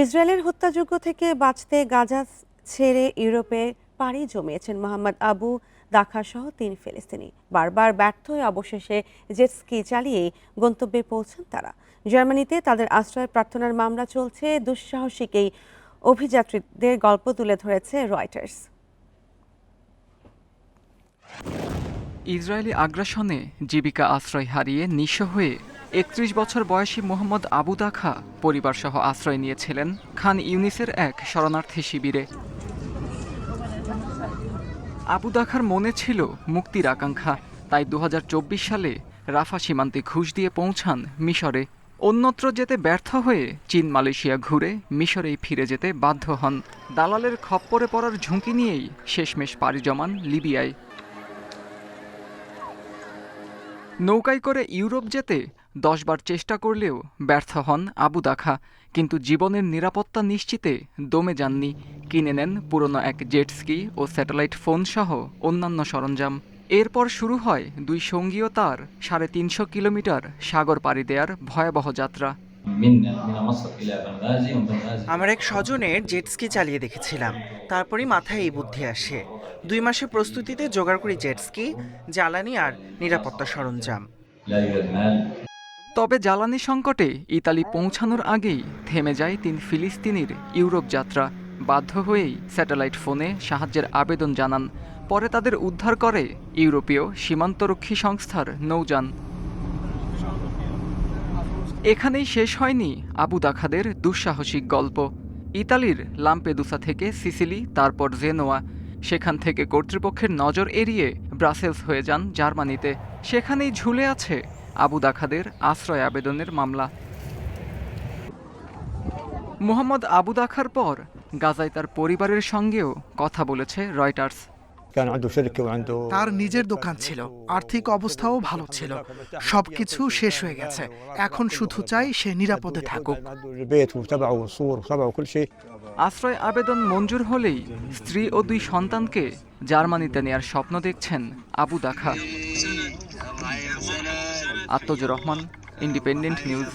ইসরায়েলের হত্যাযজ্ঞ থেকে বাঁচতে গাজা ছেড়ে ইউরোপে পাড়ি জমিয়েছেন মোহাম্মদ আবু দাখা সহ তিন ফিলিস্তিনি। বারবার ব্যর্থ হয়ে অবশেষে জেট স্কি চালিয়ে গন্তব্যে পৌঁছান তারা। জার্মানিতে তাদের আশ্রয় প্রার্থনার মামলা চলছে। দুঃসাহসিক এই অভিযাত্রীদের গল্প তুলে ধরেছে রয়টার্স। ইসরায়েলি আগ্রাসনে জীবিকা আশ্রয় হারিয়ে নিঃস্ব হয়ে একত্রিশ বছর বয়সী মোহাম্মদ আবু দাখা পরিবারসহ আশ্রয় নিয়েছিলেন খান ইউনিসের এক শরণার্থী শিবিরে। আবু দাখার মনে ছিল মুক্তির আকাঙ্ক্ষা, তাই দু হাজার চব্বিশ সালে রাফা সীমান্তে ঘুষ দিয়ে পৌঁছান মিশরে। অন্যত্র যেতে ব্যর্থ হয়ে চীন মালয়েশিয়া ঘুরে মিশরেই ফিরে যেতে বাধ্য হন। দালালের খপ্পরে পড়ার ঝুঁকি নিয়েই শেষমেশ পাড়ি জমান লিবিয়ায়। নৌকায় করে ইউরোপ যেতে দশবার চেষ্টা করলেও ব্যর্থ হন আবু দাখা কিন্তু জীবনের নিরাপত্তা নিশ্চিতে দমে যাননি। কিনে নেন পুরনো এক জেটস্কি ও স্যাটেলাইট ফোন সহ অন্যান্য সরঞ্জাম। এরপর শুরু হয় দুই সঙ্গীয় তার সাড়ে তিনশো কিলোমিটার সাগর পাড়ি দেয়ার ভয়াবহ যাত্রা। আমার এক স্বজনের জেটস্কি চালিয়ে দেখেছিলাম। তারপরে মাথায় এই বুদ্ধি আসে। দুই মাসের প্রস্তুতিতে জোগাড় করি জেটস্কি জ্বালানি আর নিরাপত্তা সরঞ্জাম। তবে জ্বালানি সংকটে ইতালি পৌঁছানোর আগেই থেমে যায় তিন ফিলিস্তিনির ইউরোপ যাত্রা। বাধ্য হয়েই স্যাটেলাইট ফোনে সাহায্যের আবেদন জানান। পরে তাদের উদ্ধার করে ইউরোপীয় সীমান্তরক্ষী সংস্থার নৌযান। এখানেই শেষ হয়নি আবু দাখাদের দুঃসাহসিক গল্প। ইতালির লাম্পেদুসা থেকে সিসিলি, তারপর জেনোয়া। সেখান থেকে কর্তৃপক্ষের নজর এড়িয়ে ব্রাসেলস হয়ে যান জার্মানিতে। সেখানেই ঝুলে আছে আবু দাখাদের আশ্রয় আবেদনের মামলা। মোহাম্মদ আবু দাখার পর গাজায় তার পরিবারের সঙ্গেও কথা বলেছে রয়টার্স। তার নিজের দোকান ছিল আর্থিক অবস্থাও ভালো ছিল সবকিছু শেষ হয়ে গেছে। এখন শুধু চাই সে নিরাপদে থাকুক। আশ্রয় আবেদন মঞ্জুর হলেই স্ত্রী ও দুই সন্তানকে জার্মানিতে নেয়ার স্বপ্ন দেখছেন আবু দাখা। আত্মজুর রহমান ইন্ডিপেন্ডেন্ট নিউজ